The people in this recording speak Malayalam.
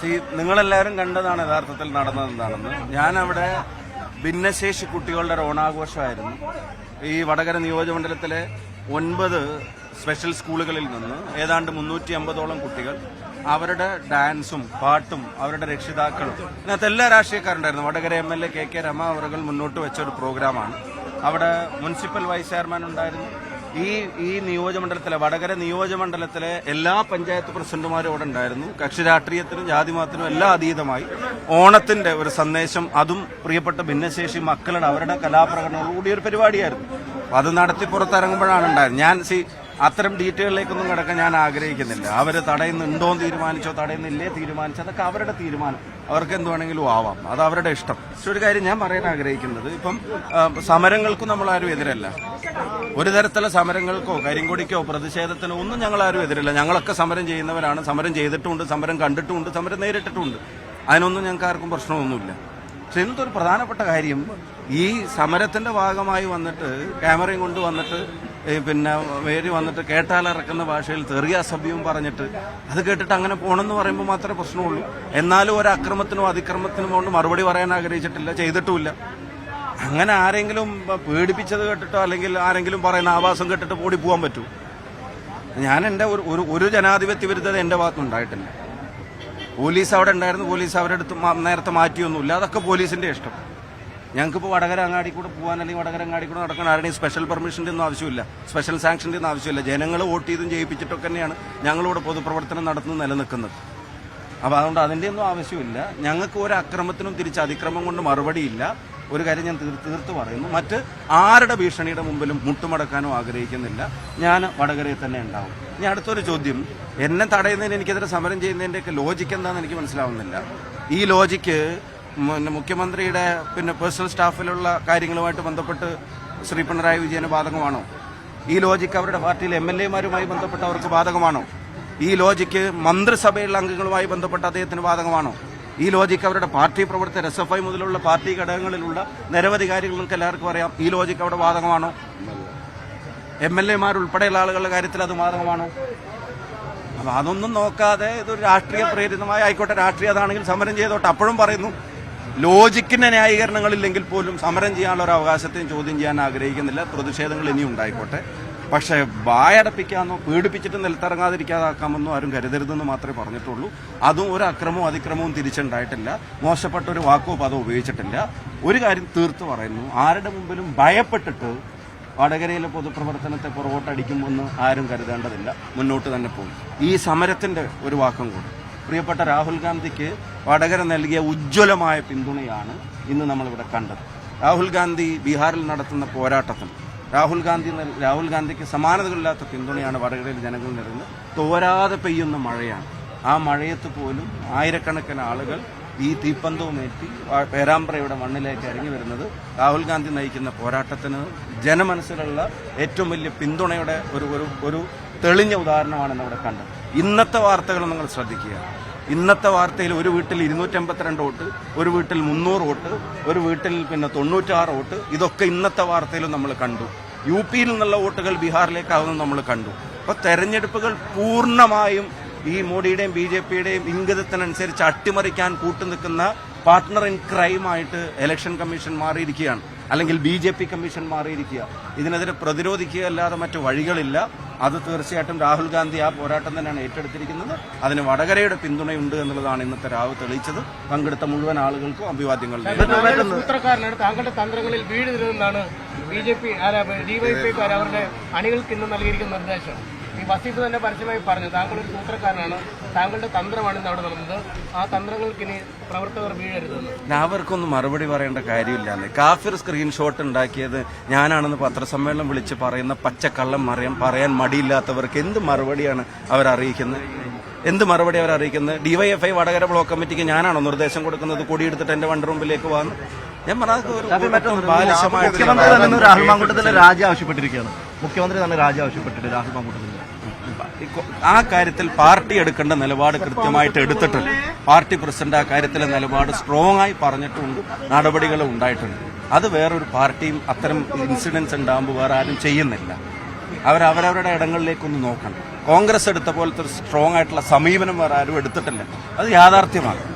സി നിങ്ങളെല്ലാവരും കണ്ടതാണ് യഥാർത്ഥത്തിൽ നടന്നത് എന്താണെന്ന് ഞാൻ അവിടെ ഭിന്നശേഷി കുട്ടികളുടെ ഒരു ഓണാഘോഷമായിരുന്നു. ഈ വടകര നിയോജകമണ്ഡലത്തിലെ ഒൻപത് സ്പെഷ്യൽ സ്കൂളുകളിൽ നിന്ന് ഏതാണ്ട് മുന്നൂറ്റി അമ്പതോളം കുട്ടികൾ അവരുടെ ഡാൻസും പാട്ടും അവരുടെ രക്ഷിതാക്കളും ഇതിനകത്ത് എല്ലാ രാഷ്ട്രീയക്കാരുണ്ടായിരുന്നു. Vadakara M L A K K Rema അവർ മുന്നോട്ട് വെച്ച ഒരു പ്രോഗ്രാമാണ്. അവിടെ മുനിസിപ്പൽ വൈസ് ചെയർമാൻ ഉണ്ടായിരുന്നു. ഈ ഈ നിയോജകമണ്ഡലത്തിലെ വടകര നിയോജകമണ്ഡലത്തിലെ എല്ലാ പഞ്ചായത്ത് പ്രസിഡന്റുമാരും അവിടെ ഉണ്ടായിരുന്നു. കക്ഷി രാഷ്ട്രീയത്തിനും ജാതിമതത്തിനും എല്ലാം അതീതമായി. ഓണത്തിന്റെ ഒരു സന്ദേശം അതും പ്രിയപ്പെട്ട ഭിന്നശേഷി മക്കളുടെ അവരുടെ കലാപ്രകടനങ്ങളോടുകൂടിയ ഒരു പരിപാടിയായിരുന്നു. അത് നടത്തി പുറത്തിറങ്ങുമ്പോഴാണ് ഉണ്ടായത്. ഞാൻ സി അത്തരം ഡീറ്റെയിലേക്കൊന്നും കിടക്കാൻ ഞാൻ ആഗ്രഹിക്കുന്നില്ല. അവർ തടയുന്നുണ്ടോ എന്ന് തീരുമാനിച്ചോ തടയുന്നില്ലേ തീരുമാനിച്ചോ അതൊക്കെ അവരുടെ തീരുമാനം. അവർക്ക് എന്ത് വേണമെങ്കിലും ആവാം. അത് അവരുടെ ഇഷ്ടം. പക്ഷെ ഒരു കാര്യം ഞാൻ പറയാൻ ആഗ്രഹിക്കുന്നത്. ഇപ്പം സമരങ്ങൾക്കും നമ്മൾ ആരും എതിരല്ല. ഒരു തരത്തിലുള്ള സമരങ്ങൾക്കോ കരിങ്കൊടിക്കോ പ്രതിഷേധത്തിനോ ഒന്നും ഞങ്ങൾ ആരും എതിരല്ല. ഞങ്ങളൊക്കെ സമരം ചെയ്യുന്നവരാണ്. സമരം ചെയ്തിട്ടുമുണ്ട് സമരം കണ്ടിട്ടുമുണ്ട് സമരം നേരിട്ടിട്ടുമുണ്ട് അതിനൊന്നും ഞങ്ങൾക്ക് ആർക്കും പ്രശ്നമൊന്നുമില്ല. പക്ഷെ ഇന്നത്തെ ഒരു പ്രധാനപ്പെട്ട കാര്യം ഈ സമരത്തിന്റെ ഭാഗമായി വന്നിട്ട് ക്യാമറയും കൊണ്ട് വന്നിട്ട് ഈ പിന്നെ വേരി വന്നിട്ട് കേട്ടാലിറക്കുന്ന ഭാഷയിൽ തെറിയ അസഭ്യവും പറഞ്ഞിട്ട് അത് കേട്ടിട്ട് അങ്ങനെ പോണെന്ന് പറയുമ്പോൾ മാത്രമേ പ്രശ്നമുള്ളൂ. എന്നാലും ഒരു അക്രമത്തിനോ അതിക്രമത്തിനോ കൊണ്ട് മറുപടി പറയാൻ ആഗ്രഹിച്ചിട്ടില്ല ചെയ്തിട്ടുമില്ല. അങ്ങനെ ആരെങ്കിലും പേടിപ്പിച്ചത് കേട്ടിട്ടോ അല്ലെങ്കിൽ ആരെങ്കിലും പറയുന്ന ആവാസം കേട്ടിട്ട് ഓടി പോകാൻ പറ്റൂ. ഞാൻ എന്റെ ഒരു ഒരു- ജനാധിപത്യ വിരുദ്ധത എന്റെ ഭാഗത്തുനിന്നുണ്ടായിട്ടില്ല പോലീസ് അവിടെ ഉണ്ടായിരുന്നു പോലീസ് അവരെടുത്ത് നേരത്തെ മാറ്റിയൊന്നുമില്ല. അതൊക്കെ പോലീസിന്റെ ഇഷ്ടം. ഞങ്ങൾക്കിപ്പോൾ വടകര അങ്ങാടി കൂടെ പോകാൻ അല്ലെങ്കിൽ വടകര അങ്ങാടി കൂടെ നടക്കാൻ ആരുടെയും സ്പെഷ്യൽ പെർമിഷന്റെ ഒന്നും ആവശ്യമില്ല. സ്പെഷ്യൽ സാങ്ഷന്റെ ഒന്നും ആവശ്യമില്ല. ജനങ്ങൾ വോട്ട് ചെയ്തും ജയിപ്പിച്ചിട്ടൊക്കെ തന്നെയാണ് ഞങ്ങളിവിടെ പൊതുപ്രവർത്തനം നടത്തുന്ന നിലനിൽക്കുന്നത്. അപ്പോൾ അതുകൊണ്ട് അതിന്റെ ഒന്നും ആവശ്യമില്ല. ഞങ്ങൾക്ക് ഒരു അക്രമത്തിനും തിരിച്ച് അതിക്രമം കൊണ്ട് മറുപടിയില്ല ഒരു കാര്യം ഞാൻ തീർ- തീർത്ത് പറയുന്നു. മറ്റ് ആരുടെ ഭീഷണിയുടെ മുമ്പിലും മുട്ടുമടക്കാനോ ആഗ്രഹിക്കുന്നില്ല. ഞാൻ വടകരയിൽ തന്നെ ഉണ്ടാവും. ഇനി അടുത്തൊരു ചോദ്യം. എന്നെ തടയുന്നതിന് എനിക്കെതിരെ സമരം ചെയ്യുന്നതിന്റെയൊക്കെ ലോജിക്ക് എന്താണെന്ന് എനിക്ക് മനസ്സിലാവുന്നില്ല. ഈ ലോജിക്ക് പിന്നെ മുഖ്യമന്ത്രിയുടെ പിന്നെ പേഴ്സണൽ സ്റ്റാഫിലുള്ള കാര്യങ്ങളുമായിട്ട് ബന്ധപ്പെട്ട് ശ്രീ പിണറായി വിജയന് ബാധകമാണോ? ഈ ലോജിക്ക് അവരുടെ പാർട്ടിയിലെ എം എൽ എമാരുമായി ബന്ധപ്പെട്ട് അവർക്ക് ബാധകമാണോ? ഈ ലോജിക്ക് മന്ത്രിസഭയിലുള്ള അംഗങ്ങളുമായി ബന്ധപ്പെട്ട് അദ്ദേഹത്തിന് ബാധകമാണോ? ഈ ലോജിക്ക് അവരുടെ പാർട്ടി പ്രവർത്തകർ എസ് എഫ് ഐ മുതലുള്ള പാർട്ടി ഘടകങ്ങളിലുള്ള നിരവധി കാര്യങ്ങൾ നിങ്ങൾക്ക് എല്ലാവർക്കും അറിയാം. ഈ ലോജിക്ക് അവിടെ ബാധകമാണോ? എം എൽ എമാരുൾപ്പെടെയുള്ള ആളുകളുടെ കാര്യത്തിൽ അത് ബാധകമാണോ? അപ്പൊ അതൊന്നും നോക്കാതെ ഇതൊരു രാഷ്ട്രീയ പ്രേരിതമായ ആയിക്കോട്ടെ രാഷ്ട്രീയ അതാണെങ്കിൽ സമരം ചെയ്തോട്ടെ. അപ്പോഴും പറയുന്നു ലോജിക്കിന്റെ ന്യായീകരണങ്ങളില്ലെങ്കിൽ പോലും സമരം ചെയ്യാനുള്ള ഒരു അവകാശത്തെയും ചോദ്യം ചെയ്യാൻ ആഗ്രഹിക്കുന്നില്ല. പ്രതിഷേധങ്ങൾ ഇനിയും ഉണ്ടായിക്കോട്ടെ. പക്ഷേ വായടപ്പിക്കാമെന്നോ പീഡിപ്പിച്ചിട്ട് നിലത്തിറങ്ങാതിരിക്കാതാക്കാമെന്നോ ആരും കരുതരുതെന്ന് മാത്രമേ പറഞ്ഞിട്ടുള്ളൂ. അതും ഒരു അക്രമവും അതിക്രമവും തിരിച്ചുണ്ടായിട്ടില്ല. മോശപ്പെട്ട ഒരു വാക്കോ പദോ ഉപയോഗിച്ചിട്ടില്ല. ഒരു കാര്യം തീർത്തു പറയുന്നു. ആരുടെ മുമ്പിലും ഭയപ്പെട്ടിട്ട് വടകരയിലെ പൊതുപ്രവർത്തനത്തെ പുറകോട്ടടിക്കുമെന്ന് ആരും കരുതേണ്ടതില്ല. മുന്നോട്ട് തന്നെ പോകും. ഈ സമരത്തിന്റെ ഒരു വാക്കും കൂടി. പ്രിയപ്പെട്ട രാഹുൽ ഗാന്ധിക്ക് വടകര നൽകിയ ഉജ്ജ്വലമായ പിന്തുണയാണ് ഇന്ന് നമ്മളിവിടെ കണ്ടത്. രാഹുൽ ഗാന്ധി ബീഹാറിൽ നടത്തുന്ന പോരാട്ടത്തിന് രാഹുൽ ഗാന്ധി രാഹുൽ ഗാന്ധിക്ക് സമാനതകളില്ലാത്ത പിന്തുണയാണ് വടകരയിൽ ജനങ്ങൾ നൽകുന്നത്. തോരാതെ പെയ്യുന്ന മഴയാണ്. ആ മഴയത്ത് പോലും ആയിരക്കണക്കിന് ആളുകൾ ഈ തീപ്പന്തവുമേറ്റി പേരാമ്പ്രയുടെ മണ്ണിലേക്ക് ഇറങ്ങി വരുന്നത് രാഹുൽ ഗാന്ധി നയിക്കുന്ന പോരാട്ടത്തിന് ജനമനസ്സിലുള്ള ഏറ്റവും വലിയ പിന്തുണയുടെ ഒരു ഒരു തെളിഞ്ഞ ഉദാഹരണമാണ് ഇന്ന് അവിടെ കണ്ടത്. ഇന്നത്തെ വാർത്തകൾ നിങ്ങൾ ശ്രദ്ധിക്കുക. ഇന്നത്തെ വാർത്തയിൽ ഒരു വീട്ടിൽ ഇരുന്നൂറ്റമ്പത്തിരണ്ട് വോട്ട് ഒരു വീട്ടിൽ മുന്നൂറ് വോട്ട് ഒരു വീട്ടിൽ പിന്നെ തൊണ്ണൂറ്റാറ് വോട്ട്. ഇതൊക്കെ ഇന്നത്തെ വാർത്തയിലും നമ്മൾ കണ്ടു. യു പിയിൽ നിന്നുള്ള വോട്ടുകൾ ബീഹാറിലേക്കാവുന്നത് നമ്മൾ കണ്ടു. അപ്പോൾ തെരഞ്ഞെടുപ്പുകൾ പൂർണമായും ഈ മോഡിയുടെയും ബി ജെ പിയുടെയും ഇംഗിതത്തിനനുസരിച്ച് അട്ടിമറിക്കാൻ കൂട്ടുനിൽക്കുന്ന പാർട്ട്ണർ ഇൻ ക്രൈമായിട്ട് ഇലക്ഷൻ കമ്മീഷൻ മാറിയിരിക്കുകയാണ്. അല്ലെങ്കിൽ ബി ജെ പി കമ്മീഷൻ മാറിയിരിക്കുക. ഇതിനെതിരെ പ്രതിരോധിക്കുക അല്ലാതെ മറ്റു വഴികളില്ല. അത് തീർച്ചയായിട്ടും രാഹുൽ ഗാന്ധി ആ പോരാട്ടം തന്നെയാണ് ഏറ്റെടുത്തിരിക്കുന്നത്. അതിന് വടകരയുടെ പിന്തുണയുണ്ട് എന്നുള്ളതാണ് ഇന്നത്തെ രാവ് തെളിയിച്ചത്. പങ്കെടുത്ത മുഴുവൻ ആളുകൾക്കും അഭിവാദ്യങ്ങൾ. താങ്കളുടെ തന്ത്രങ്ങളിൽ വീഴുന്നില്ലെന്നാണ് ബി ജെ പി ഡിവൈഎഫ്ഐക്കാർ അവരുടെ അണികൾക്ക് ഇന്ന് നൽകിയിരിക്കുന്ന നിർദ്ദേശം. ഈ വസീഫ് തന്നെ പരസ്യമായി പറഞ്ഞു താങ്കൾ ഒരു സൂത്രക്കാരനാണ് താങ്കളുടെ തന്ത്രമാണ് ഇന്ന് അവിടെ നടന്നത്. ആ തന്ത്രങ്ങൾക്ക് ഇനി പ്രവർത്തകർ വീഴരുതെന്ന്. അവർക്കൊന്നും മറുപടി പറയേണ്ട കാര്യമില്ലാന്ന്. കാഫിർ സ്ക്രീൻഷോട്ട് ഉണ്ടാക്കിയത് ഞാനാണെന്ന് പത്രസമ്മേളനം വിളിച്ച് പറയുന്ന പച്ചക്കള്ളം മറിയാൻ പറയാൻ മടിയില്ലാത്തവർക്ക് എന്ത് മറുപടിയാണ് അവർ അറിയിക്കുന്നത് എന്ത് മറുപടി അവർ അറിയിക്കുന്നത് ഡിവൈഎഫ്ഐ വടകര ബ്ലോക്ക് കമ്മിറ്റിക്ക് ഞാനാണോ നിർദ്ദേശം കൊടുക്കുന്നത്? കൊടിയെടുത്തിട്ട് എന്റെ വണ്ടി മുമ്പിലേക്ക് വന്ന്? ഞാൻ മുഖ്യമന്ത്രി തന്നെ രാഹുൽ രാജി ആവശ്യപ്പെട്ടിരിക്കുകയാണ്. മുഖ്യമന്ത്രി തന്നെ രാജി ആവശ്യപ്പെട്ടിട്ട് രാഹുൽ കൊ- ആ കാര്യത്തിൽ പാർട്ടി എടുക്കേണ്ട നിലപാട് കൃത്യമായിട്ട് എടുത്തിട്ടുണ്ട്. പാർട്ടി പ്രസിഡന്റ് ആ കാര്യത്തിലെ നിലപാട് സ്ട്രോങ് ആയി പറഞ്ഞിട്ടുണ്ട്. നടപടികൾ ഉണ്ടായിട്ടുണ്ട്. അത് വേറൊരു പാർട്ടിയും അത്തരം ഇൻസിഡൻസ് ഉണ്ടാകുമ്പോൾ വേറെ ആരും ചെയ്യുന്നില്ല. അവർ അവരവരുടെ ഇടങ്ങളിലേക്കൊന്ന് നോക്കണം. കോൺഗ്രസ് എടുത്ത പോലത്തെ ഒരു സ്ട്രോങ് ആയിട്ടുള്ള സമീപനം വേറെ ആരും എടുത്തിട്ടില്ല. അത് യാഥാർത്ഥ്യമാണ്.